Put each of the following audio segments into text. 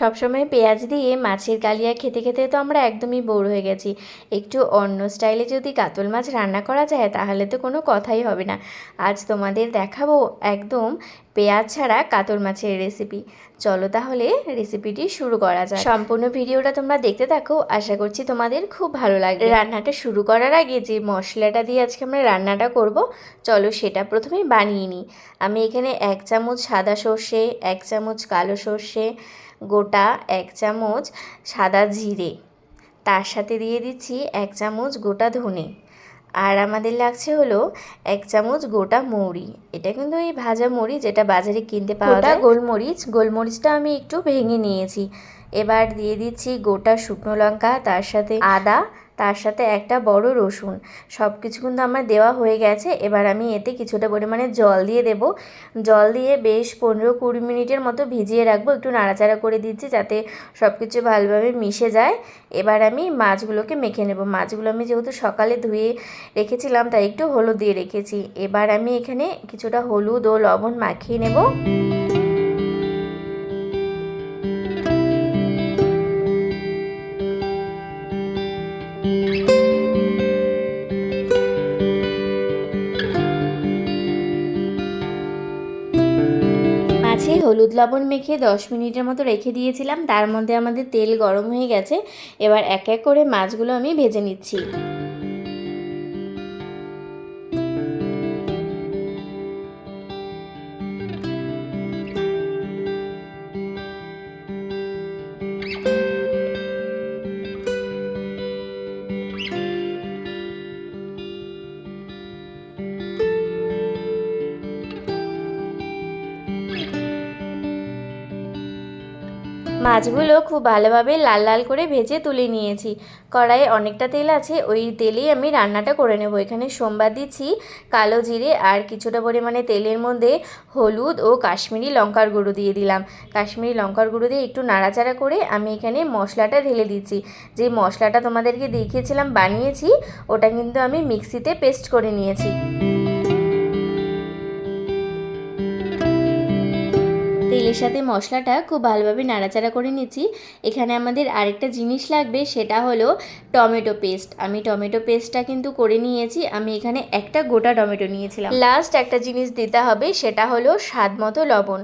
সবসময় পেঁয়াজ দিয়ে মাছের কালিয়া খেতে খেতে তো আমরা একদমই বোর হয়ে গেছি। একটু অন্য স্টাইলে যদি কাতল মাছ রান্না করা যায়, তাহলে তো কোনো কথাই হবে না। আজ তোমাদের দেখাবো একদম পেঁয়াজ ছাড়া কাতল মাছের রেসিপি চলো তাহলে রেসিপিটি শুরু করা যায় সম্পূর্ণ ভিডিওটা তোমরা দেখতে থাকো, আশা করছি তোমাদের খুব ভালো লাগবে। রান্নাটা শুরু করার আগে যে মশলাটা দিয়ে আজকে আমরা রান্নাটা করব, চলো সেটা প্রথমে বানিয়ে নিই। আমি এখানে এক চামচ সাদা সর্ষে, এক চামচ কালো সর্ষে গোটা এক চামচ সাদা জিরে। তার সাথে দিয়ে দিচ্ছি এক চামচ গোটা ধনে। আর আমাদের লাগছে হলো এক চামচ গোটা মৌরি। এটা কিন্তু এই ভাজা মৌরি যেটা বাজারে কিনতে পাওয়া যায়। গোলমরিচ গোলমরিচটা আমি একটু ভেঙে নিয়েছি। এবার দিয়ে দিচ্ছি গোটা শুকনো লঙ্কা তার সাথে আদা তার সাথে একটা বড় রসুন। সব কিছু কিন্তু আমার দেওয়া হয়ে গেছে। এবার আমি এতে কিছুটা পরিমাণে জল দিয়ে দেব। জল দিয়ে বেশ পনেরো কুড়ি মিনিটের মতো ভিজিয়ে রাখব। একটু নাড়াচাড়া করে দিচ্ছি যাতে সব কিছু ভালোভাবে মিশে যায়। এবার আমি মাছগুলোকে মেখে নেব। মাছগুলো আমি যেহেতু সকালে ধুয়ে রেখেছিলাম, তাই একটু হলুদ দিয়ে রেখেছি। এবার আমি এখানে কিছুটা হলুদ ও লবণ মাখিয়ে নেব। মাছে হলুদ লবণ মেখে দশ মিনিটের মতো রেখে দিয়েছিলাম। তার মধ্যে আমাদের তেল গরম হয়ে গেছে। এবার এক এক করে মাছগুলো আমি ভেজে নিচ্ছি। মাছগুলো খুব ভালোভাবে লাল লাল করে ভেজে তুলে নিয়েছি। কড়াইয়ে অনেকটা তেল আছে, ওই তেলেই আমি রান্নাটা করে নেব। এখানে সোমবার দিচ্ছি কালো জিরে আর কিছুটা পরিমাণে তেলের মধ্যে হলুদ ও কাশ্মীরি লঙ্কার গুঁড়ো দিয়ে দিলাম। কাশ্মীরি লঙ্কার গুঁড়ো দিয়ে একটু নাড়াচাড়া করে আমি এখানে মশলাটা ঢেলে দিচ্ছি। যে মশলাটা তোমাদেরকে দেখিয়েছিলাম বানিয়েছি, ওটা কিন্তু আমি মিক্সিতে পেস্ট করে নিয়েছি। তেলের সাথে মশলাটা খুব ভালোভাবে নাড়াচাড়া করে নিচ্ছি। এখানে আমাদের আরেকটা জিনিস লাগবে, সেটা হলো টমেটো পেস্ট। আমি টমেটো পেস্টটা কিন্তু করে নিয়েছি। আমি এখানে একটা গোটা টমেটো নিয়েছিলাম। লাস্ট একটা জিনিস দিতে হবে, সেটা হলো স্বাদ মতো লবণ।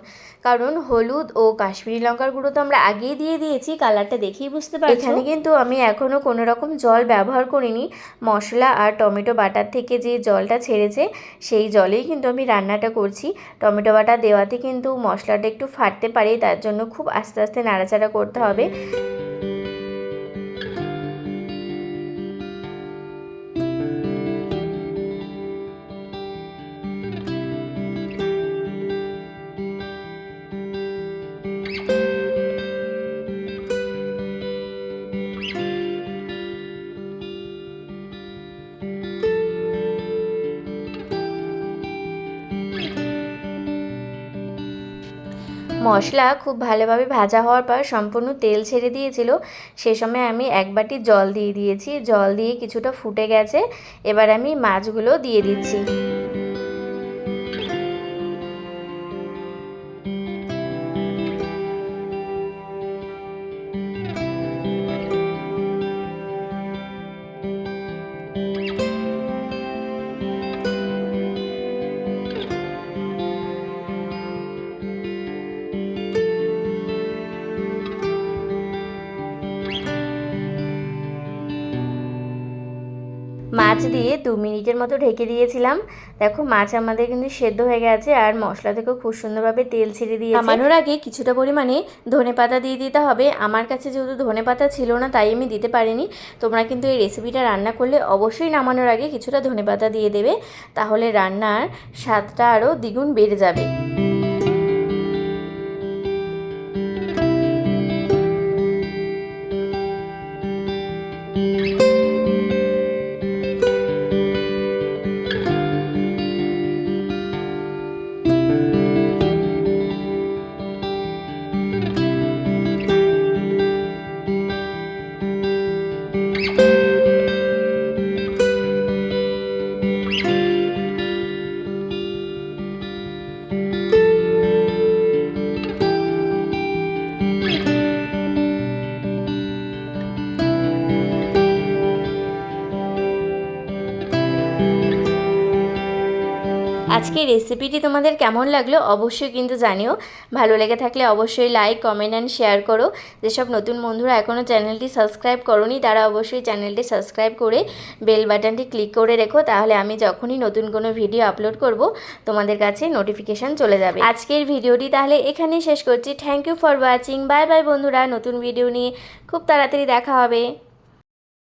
কারণ হলুদ ও কাশ্মীরি লঙ্কার গুঁড়ো তো আমরা আগেই দিয়ে দিয়েছি, কালারটা দেখেই বুঝতে পারছি? এখানে কিন্তু আমি এখনও কোনো রকম জল ব্যবহার করিনি। মশলা আর টমেটো বাটার থেকে যে জলটা ছেড়েছে, সেই জলেই কিন্তু আমি রান্নাটা করছি। টমেটো বাটা দেওয়াতে কিন্তু মশলাটা একটু ফাটতে পারে তার জন্য খুব আস্তে আস্তে নাড়াচাড়া করতে হবে। মশলা খুব ভালোভাবে ভাজা হওয়ার পর সম্পূর্ণ তেল ছেড়ে দিয়েছিল। সে সময় আমি এক বাটি জল দিয়ে দিয়েছি। জল দিয়ে কিছুটা ফুটে গেছে। এবার আমি মাছগুলো দিয়ে দিচ্ছি। মাছ দিয়ে দু মিনিটের মতো ঢেকে দিয়েছিলাম। দেখো, মাছ আমাদের কিন্তু সেদ্ধ হয়ে গেছে আর মশলা থেকেও খুব সুন্দরভাবে তেল ছেড়ে দিয়ে নামানোর আগে কিছুটা পরিমাণে ধনে পাতা দিয়ে দিতে হবে। আমার কাছে যেহেতু ধনে পাতা ছিল না, তাই আমি দিতে পারিনি। তোমরা কিন্তু এই রেসিপিটা রান্না করলে অবশ্যই নামানোর আগে কিছুটা ধনে পাতা দিয়ে দেবে। তাহলে রান্নার স্বাদটা আরও দ্বিগুণ বেড়ে যাবে। আজকের রেসিপিটি তোমাদের কেমন লাগল অবশ্যই কিন্তু জানিও। ভালো লেগে থাকলে অবশ্যই লাইক কমেন্ট অ্যান্ড শেয়ার করো। যেসব নতুন বন্ধুরা এখনও চ্যানেলটি সাবস্ক্রাইব করনি, তারা অবশ্যই চ্যানেলটি সাবস্ক্রাইব করে বেল বাটনটি ক্লিক করে রেখো, তাহলে আমি যখনই নতুন কোনো ভিডিও আপলোড করব, তোমাদের কাছে নোটিফিকেশান চলে যাবে। আজকের ভিডিওটি তাহলে এখানেই শেষ করছি। Thank you for watching bye bye বন্ধুরা। নতুন ভিডিও নিয়ে খুব তাড়াতাড়ি দেখা হবে।